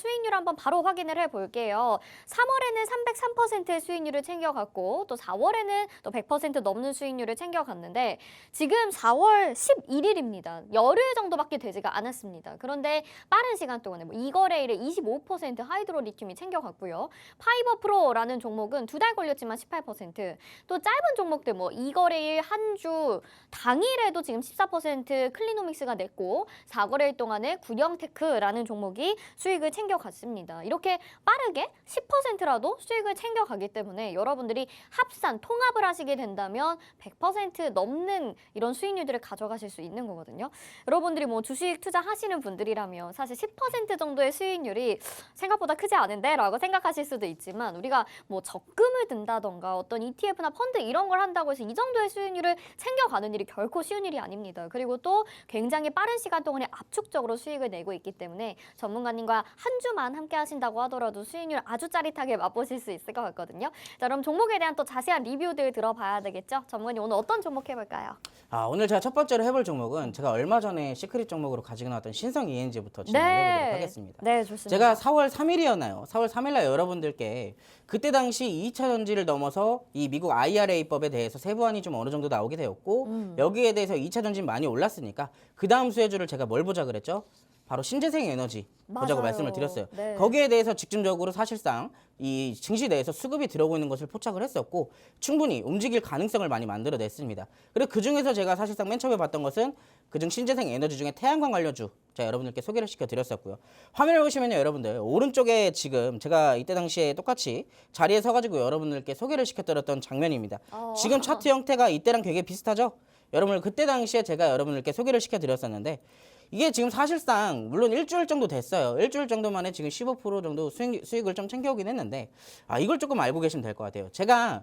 수익률 한번 바로 확인을 해 볼게요. 3월에는 303%의 수익률을 챙겨갔고 또 4월에는 또 100% 넘는 수익률을 챙겨갔는데 지금 4월 11일입니다. 열흘 정도밖에 되지가 않았습니다. 그런데 빠른 시간 동안에 뭐 이거래일에 25% 하이드로 리튬이 챙겨갔고요. 파이버 프로라는 종목은 두 달 걸렸지만 18%또 짧은 종목들 뭐 이거래일 한 주 당일에도 지금 14% 클리노믹스가 냈고 4거래일 동안에 구령테크라는 종목이 수익을 챙겨 갔습니다. 이렇게 빠르게 10%라도 수익을 챙겨가기 때문에 여러분들이 합산 통합을 하시게 된다면 100% 넘는 이런 수익률들을 가져가실 수 있는 거거든요. 여러분들이 뭐 주식 투자하시는 분들이라면 사실 10% 정도의 수익률이 생각보다 크지 않은데 라고 생각하실 수도 있지만 우리가 뭐 적금을 든다던가 어떤 ETF나 펀드 이런 걸 한다고 해서 이 정도의 수익률을 챙겨가는 일이 결코 쉬운 일이 아닙니다. 그리고 또 굉장히 빠른 시간 동안에 압축적으로 수익을 내고 있기 때문에 전문가님과 한 주만 함께 하신다고 하더라도 수익률 아주 짜릿하게 맛보실 수 있을 것 같거든요. 자, 그럼 종목에 대한 또 자세한 리뷰들 들어봐야 되겠죠? 전문가님 오늘 어떤 종목 해볼까요? 아, 오늘 제가 첫 번째로 해볼 종목은 제가 얼마 전에 시크릿 종목으로 가지고 나왔던 신성 ENG부터 진행해보도록 하겠습니다. 네, 좋습니다. 제가 4월 3일이었나요? 4월 3일날 여러분들께 그때 당시 2차 전지를 넘어서 이 미국 IRA법에 대해서 세부안이 좀 어느 정도 나오게 되었고 음. 여기에 대해서 2차 전지 많이 올랐으니까 그 다음 수혜주를 제가 뭘 보자 그랬죠? 바로 신재생 에너지 보자고 맞아요. 말씀을 드렸어요. 네. 거기에 대해서 직접적으로 사실상 이 증시 내에서 수급이 들어오고 있는 것을 포착을 했었고 충분히 움직일 가능성을 많이 만들어냈습니다. 그리고 그 중에서 제가 사실상 맨 처음에 봤던 것은 그중 신재생 에너지 중에 태양광 관련주 제가 여러분들께 소개를 시켜드렸었고요. 화면을 보시면요, 여러분들 오른쪽에 지금 제가 이때 당시에 똑같이 자리에 서가지고 여러분들께 소개를 시켜드렸던 장면입니다. 어. 지금 차트 형태가 이때랑 되게 비슷하죠? 여러분들 그때 당시에 제가 여러분들께 소개를 시켜드렸었는데 이게 지금 사실상 물론 일주일 정도 됐어요. 일주일 정도 만에 지금 15% 정도 수익, 수익을 좀 챙겨오긴 했는데 아 이걸 조금 알고 계시면 될 것 같아요. 제가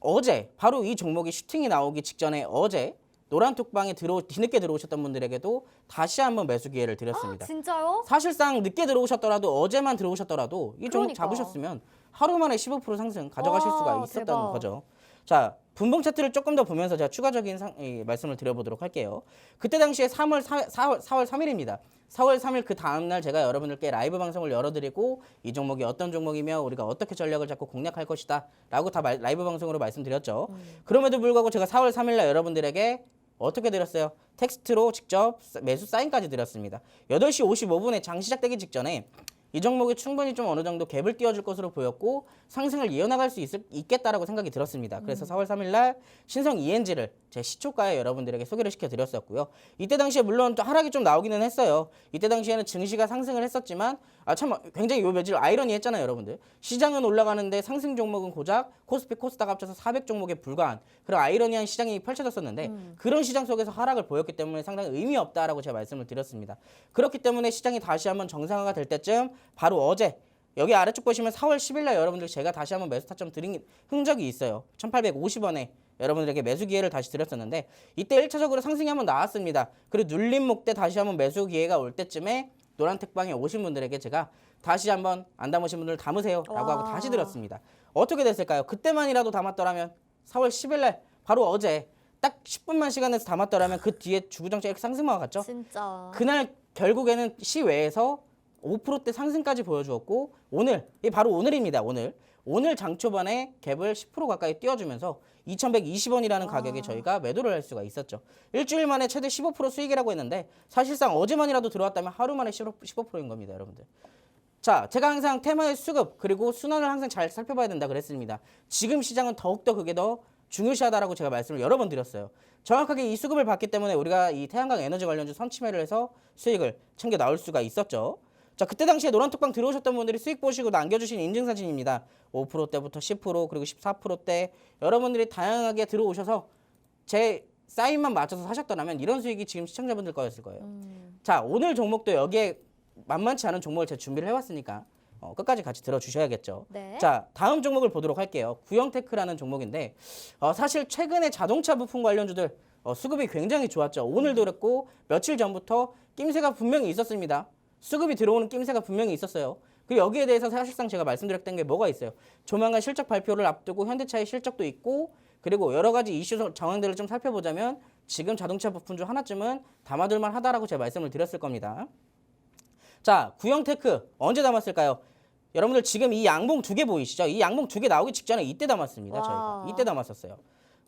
어제 바로 이 종목이 슈팅이 나오기 직전에 어제 노란 톡방에 들어 뒤늦게 들어오셨던 분들에게도 다시 한번 매수 기회를 드렸습니다. 진짜요? 사실상 늦게 들어오셨더라도 어제만 들어오셨더라도 이 종목 그러니까. 잡으셨으면 하루 만에 15% 상승 가져가실 와, 수가 있었던 대박. 거죠. 자, 분봉 차트를 조금 더 보면서 제가 추가적인 상, 이, 말씀을 드려보도록 할게요. 그때 당시에 3월 4, 4월 4월 3일입니다. 4월 3일 그 다음 날 제가 여러분들께 라이브 방송을 열어드리고 이 종목이 어떤 종목이며 우리가 어떻게 전략을 잡고 공략할 것이다라고 다 말- 라이브 방송으로 말씀드렸죠. 그럼에도 불구하고 제가 4월 3일 날 여러분들에게 어떻게 드렸어요? 텍스트로 직접 매수 사인까지 드렸습니다. 8시 55분에 장 시작되기 직전에 이 종목이 충분히 좀 어느 정도 갭을 띄워줄 것으로 보였고 상승을 이어나갈 수 있을, 있겠다라고 생각이 들었습니다. 그래서 4월 3일 날 신성 ENG를 제 시초가에 여러분들에게 소개를 시켜드렸었고요. 이때 당시에 물론 또 하락이 좀 나오기는 했어요. 이때 당시에는 증시가 상승을 했었지만 아 참 굉장히 요 며칠 아이러니했잖아요, 여러분들. 시장은 올라가는데 상승 종목은 고작 코스피 코스닥 합쳐서 400 종목에 불과한 그런 아이러니한 시장이 펼쳐졌었는데 그런 시장 속에서 하락을 보였기 때문에 상당히 의미 없다라고 제가 말씀을 드렸습니다. 그렇기 때문에 시장이 다시 한번 정상화가 될 때쯤 바로 어제 여기 아래쪽 보시면 4월 10일 날 여러분들 제가 다시 한번 매수 타점 드린 흔적이 있어요. 1850원에 여러분들에게 매수 기회를 다시 드렸었는데 이때 1차적으로 상승이 한번 나왔습니다. 그리고 눌림 목대 다시 한번 매수 기회가 올 때쯤에 노란 택방에 오신 분들에게 제가 다시 한번 안 담으신 분들 담으세요 라고 하고 와. 다시 드렸습니다. 어떻게 됐을까요? 그때만이라도 담았더라면 4월 10일 날 바로 어제 딱 10분만 시간에서 담았더라면 그 뒤에 주구장창 이렇게 상승만 갔죠. 진짜. 그날 결국에는 시외에서 5%대 상승까지 보여주었고 오늘 이 바로 오늘입니다. 오늘 오늘 장 초반에 갭을 10% 가까이 띄워주면서 2,120원이라는 가격에 저희가 매도를 할 수가 있었죠. 일주일 만에 최대 15% 수익이라고 했는데 사실상 어제만이라도 들어왔다면 하루 만에 15%인 겁니다, 여러분들. 자, 제가 항상 테마의 수급 그리고 순환을 항상 잘 살펴봐야 된다 그랬습니다. 지금 시장은 더욱더 그게 더 중요시하다라고 제가 말씀을 여러 번 드렸어요. 정확하게 이 수급을 받기 때문에 우리가 이 태양광 에너지 관련주 선침해를 해서 수익을 챙겨 나올 수가 있었죠. 자, 그때 당시에 노란톡방 들어오셨던 분들이 수익 보시고 남겨주신 인증사진입니다. 5%대부터 10% 그리고 14%대 여러분들이 다양하게 들어오셔서 제 사인만 맞춰서 사셨더라면 이런 수익이 지금 시청자분들 거였을 거예요. 자, 오늘 종목도 여기에 만만치 않은 종목을 제가 준비를 해왔으니까 어, 끝까지 같이 들어주셔야겠죠. 네. 자, 다음 종목을 보도록 할게요. 구형테크라는 종목인데 어, 사실 최근에 자동차 부품 관련주들 어, 수급이 굉장히 좋았죠. 오늘도 그랬고 며칠 전부터 낌새가 분명히 있었습니다. 수급이 들어오는 낌새가 분명히 있었어요. 그 여기에 대해서 사실상 제가 말씀드렸던 게 뭐가 있어요. 조만간 실적 발표를 앞두고 현대차의 실적도 있고 그리고 여러 가지 이슈 정황들을 좀 살펴보자면 지금 자동차 부품 중 하나쯤은 담아둘만 하다라고 제가 말씀을 드렸을 겁니다. 자, 구형테크 언제 담았을까요? 여러분들 지금 이 양봉 두 개 보이시죠? 이 양봉 두 개 나오기 직전에 이때 담았습니다. 저희가 와. 이때 담았었어요.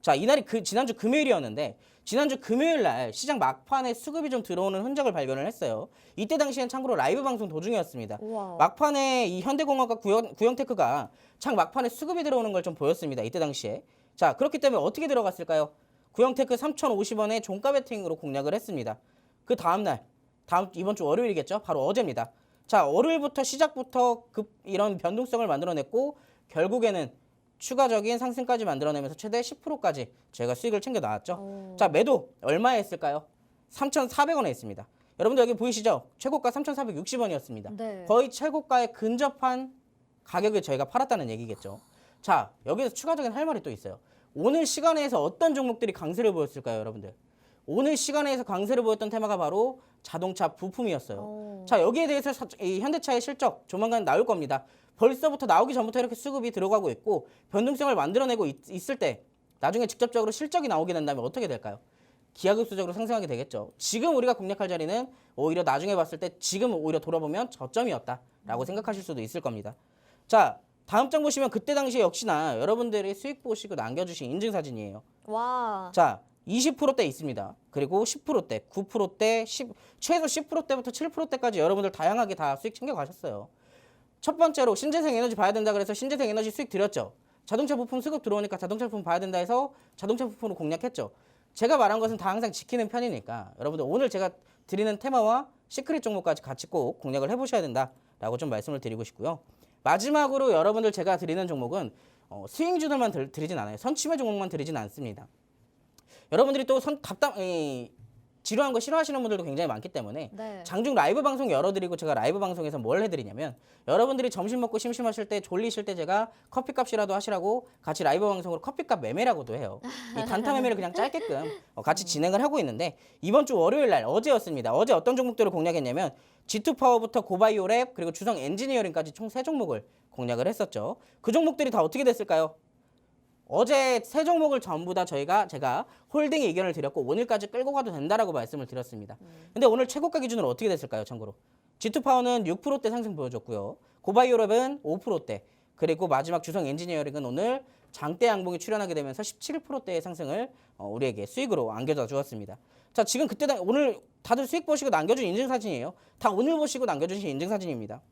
자, 이날이 그 지난주 금요일이었는데 지난주 금요일 날 시장 막판에 수급이 좀 들어오는 흔적을 발견을 했어요. 이때 당시엔 참고로 라이브 방송 도중이었습니다. 우와. 막판에 이 현대공학과 구형, 구형테크가 창 막판에 수급이 들어오는 걸 좀 보였습니다. 이때 당시에. 자, 그렇기 때문에 어떻게 들어갔을까요? 구형테크 3,050원에 종가 베팅으로 공략을 했습니다. 그 다음 날, 다음 이번 주 월요일이겠죠? 바로 어제입니다. 자, 월요일부터 시작부터 급 이런 변동성을 만들어냈고 결국에는 추가적인 상승까지 만들어내면서 최대 10%까지 제가 수익을 챙겨 나왔죠. 오. 자, 매도 얼마에 했을까요? 3,400원에 했습니다. 여러분들 여기 보이시죠? 최고가 3,460원이었습니다. 네. 거의 최고가에 근접한 가격에 저희가 팔았다는 얘기겠죠. 자, 여기서 추가적인 할 말이 또 있어요. 오늘 시간에서 어떤 종목들이 강세를 보였을까요, 여러분들? 오늘 시간에서 강세를 보였던 테마가 바로 자동차 부품이었어요. 오. 자, 여기에 대해서 사- 이 현대차의 실적 조만간 나올 겁니다. 벌써부터 나오기 전부터 이렇게 수급이 들어가고 있고 변동성을 만들어내고 있, 있을 때 나중에 직접적으로 실적이 나오게 된다면 어떻게 될까요? 기하급수적으로 상승하게 되겠죠. 지금 우리가 공략할 자리는 오히려 나중에 봤을 때 지금 오히려 돌아보면 저점이었다라고 생각하실 수도 있을 겁니다. 자, 다음 장 보시면 그때 당시에 역시나 여러분들이 수익 보시고 남겨주신 인증 사진이에요. 와. 자, 20%대 있습니다. 그리고 10%대, 9%대, 10, 최소 10%대부터 7%대까지 여러분들 다양하게 다 수익 챙겨 가셨어요. 첫 번째로 신재생 에너지 봐야 된다 그래서 신재생 에너지 수익 드렸죠. 자동차 부품 수급 들어오니까 자동차 부품 봐야 된다 해서 자동차 부품으로 공략했죠. 제가 말한 것은 다 항상 지키는 편이니까 여러분들 오늘 제가 드리는 테마와 시크릿 종목까지 같이 꼭 공략을 해보셔야 된다라고 좀 말씀을 드리고 싶고요. 마지막으로 여러분들 제가 드리는 종목은 어, 스윙주들만 들- 드리진 않아요. 선침의 종목만 드리진 않습니다. 여러분들이 또 선, 답답, 이, 지루한 거 싫어하시는 분들도 굉장히 많기 때문에 네. 장중 라이브 방송 열어드리고 제가 라이브 방송에서 뭘 해드리냐면 여러분들이 점심 먹고 심심하실 때 졸리실 때 제가 커피값이라도 하시라고 같이 라이브 방송으로 커피값 매매라고도 해요. 이 단타 매매를 그냥 짧게끔 어, 같이 진행을 하고 있는데 이번 주 월요일 날 어제였습니다. 어제 어떤 종목들을 공략했냐면 G2 파워부터 고바이오 랩 그리고 주성 엔지니어링까지 총 세 종목을 공략을 했었죠. 그 종목들이 다 어떻게 됐을까요? 어제 세 종목을 전부 다 저희가 제가 홀딩 의견을 드렸고 오늘까지 끌고 가도 된다라고 말씀을 드렸습니다. 근데 오늘 최고가 기준으로 어떻게 됐을까요, 참고로? G2 파워는 6%대 상승 보여줬고요. 고바이오랩은 5%대 그리고 마지막 주성 엔지니어링은 오늘 장대 양봉이 출현하게 되면서 17%대의 상승을 어, 우리에게 수익으로 안겨다 주었습니다. 자, 지금 그때 당- 오늘 다들 수익 보시고 남겨준 인증 사진이에요. 다 오늘 보시고 남겨주신 인증 사진입니다.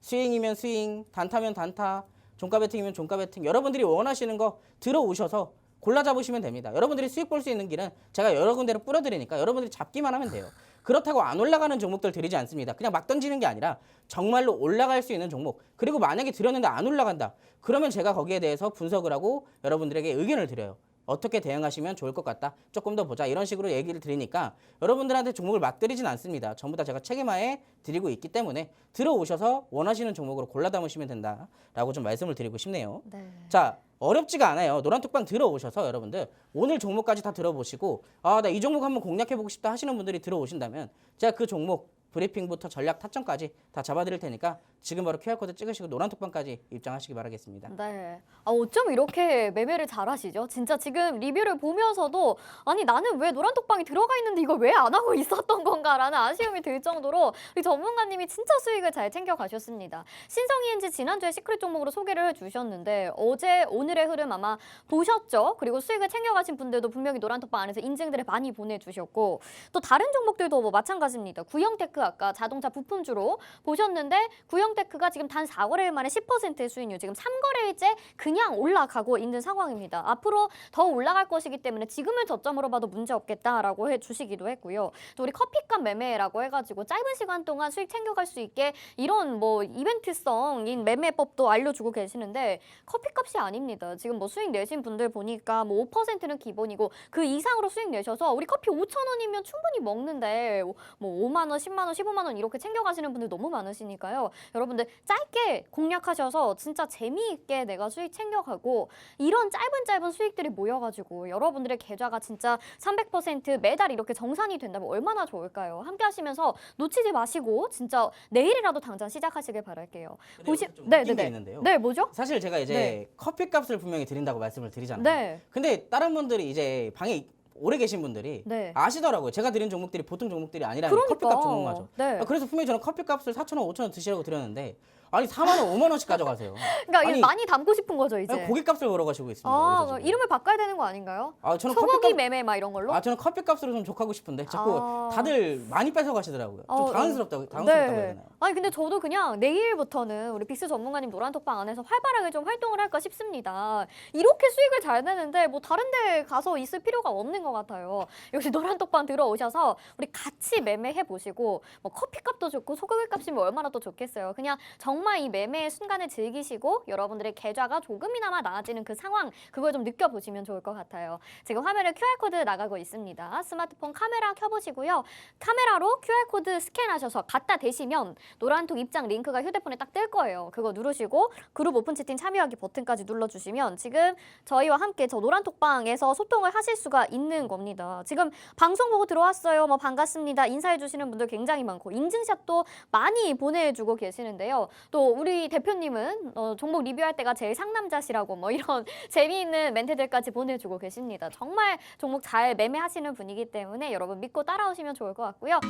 스윙이면 스윙, 단타면 단타, 종가 베팅이면 종가 베팅. 여러분들이 원하시는 거 들어오셔서 골라 잡으시면 됩니다. 여러분들이 수익 볼 수 있는 길은 제가 여러 군데로 뿌려드리니까 여러분들이 잡기만 하면 돼요. 그렇다고 안 올라가는 종목들 드리지 않습니다. 그냥 막 던지는 게 아니라 정말로 올라갈 수 있는 종목. 그리고 만약에 드렸는데 안 올라간다. 그러면 제가 거기에 대해서 분석을 하고 여러분들에게 의견을 드려요. 어떻게 대응하시면 좋을 것 같다. 조금 더 보자. 이런 식으로 얘기를 드리니까 여러분들한테 종목을 막 드리진 않습니다. 전부 다 제가 책임하에 드리고 있기 때문에 들어오셔서 원하시는 종목으로 골라 담으시면 된다라고 좀 말씀을 드리고 싶네요. 네. 자, 어렵지가 않아요. 노란톡방 들어오셔서 여러분들 오늘 종목까지 다 들어보시고 아, 나 이 종목 한번 공략해 보고 싶다 하시는 분들이 들어오신다면 제가 그 종목 브리핑부터 전략 타점까지 다 잡아드릴 테니까 지금 바로 QR코드 찍으시고 노란 톡방까지 입장하시기 바라겠습니다. 네. 아, 어쩜 이렇게 매매를 잘 하시죠? 진짜 지금 리뷰를 보면서도 아니 나는 왜 노란 톡방에 들어가 있는데 이걸 왜 안 하고 있었던 건가라는 아쉬움이 들 정도로 우리 전문가님이 진짜 수익을 잘 챙겨 가셨습니다. 신성이엔지 지난주에 시크릿 종목으로 소개를 해주셨는데 어제 오늘의 흐름 아마 보셨죠? 그리고 수익을 챙겨 가신 분들도 분명히 노란 톡방 안에서 인증들을 많이 보내주셨고 또 다른 종목들도 뭐 마찬가지입니다. 구형테크 아까 자동차 부품주로 보셨는데 구형테크가 지금 단 4거래일 만에 10%의 수익률 지금 3거래일째 그냥 올라가고 있는 상황입니다. 앞으로 더 올라갈 것이기 때문에 지금을 저점으로 봐도 문제 없겠다라고 해 주시기도 했고요. 또 우리 커피값 매매라고 해가지고 짧은 시간 동안 수익 챙겨갈 수 있게 이런 뭐 이벤트성인 매매법도 알려주고 계시는데 커피값이 아닙니다. 지금 뭐 수익 내신 분들 보니까 뭐 5%는 기본이고 그 이상으로 수익 내셔서 우리 커피 5천 원이면 충분히 먹는데 뭐 5만 원, 10만 원, 15만 원 이렇게 챙겨가시는 분들 너무 많으시니까요. 여러분들 짧게 공략하셔서 진짜 재미있게 내가 수익 챙겨가고 이런 짧은 짧은 수익들이 모여가지고 여러분들의 계좌가 진짜 300% 매달 이렇게 정산이 된다면 얼마나 좋을까요? 함께 하시면서 놓치지 마시고 진짜 내일이라도 당장 시작하시길 바랄게요. 보시 네, 네, 게 네, 있는데요. 네, 뭐죠? 사실 제가 이제 네. 커피값을 분명히 드린다고 말씀을 드리잖아요. 네. 근데 다른 분들이 이제 방에 오래 계신 분들이 네. 아시더라고요. 제가 드린 종목들이 보통 종목들이 아니라는 그러니까. 커피값 종목마저. 네. 아, 그래서 분명히 저는 커피값을 4,000원, 5,000원 드시라고 드렸는데 아니 4만 원, 5만 원씩 가져가세요. 그러니까 아니, 많이 담고 싶은 거죠 이제. 아니, 고깃값을 걸어가시고 있습니다. 아, 지금. 이름을 바꿔야 되는 거 아닌가요? 아, 저는 소고기 커피값 매매 막 이런 걸로? 아 저는 커피값으로 좀 족하고 싶은데 자꾸 아. 다들 많이 뺏어 가시더라고요. 좀 어, 당황스럽다고 당황스럽다고 해야 되나요? 아니 근데 저도 그냥 내일부터는 우리 빅스 전문가님 노란톡방 안에서 활발하게 좀 활동을 할까 싶습니다. 이렇게 수익을 잘 내는데 뭐 다른 데 가서 있을 필요가 없는 것 같아요. 역시 노란톡방 들어오셔서 우리 같이 매매해 보시고 뭐 커피값도 좋고 소고기 값이 면 얼마나 또 좋겠어요. 그냥 정말 이 매매의 순간을 즐기시고 여러분들의 계좌가 조금이나마 나아지는 그 상황 그걸 좀 느껴보시면 좋을 것 같아요. 지금 화면에 QR코드 나가고 있습니다. 스마트폰 카메라 켜보시고요. 카메라로 QR코드 스캔하셔서 갖다 대시면 노란톡 입장 링크가 휴대폰에 딱 뜰 거예요. 그거 누르시고 그룹 오픈 채팅 참여하기 버튼까지 눌러주시면 지금 저희와 함께 저 노란톡방에서 소통을 하실 수가 있는 겁니다. 지금 방송 보고 들어왔어요. 뭐 반갑습니다. 인사해 주시는 분들 굉장히 많고 인증샷도 많이 보내주고 계시는데요. 또 우리 대표님은 어, 종목 리뷰할 때가 제일 상남자시라고 뭐 이런 재미있는 멘트들까지 보내주고 계십니다. 정말 종목 잘 매매하시는 분이기 때문에 여러분 믿고 따라오시면 좋을 것 같고요.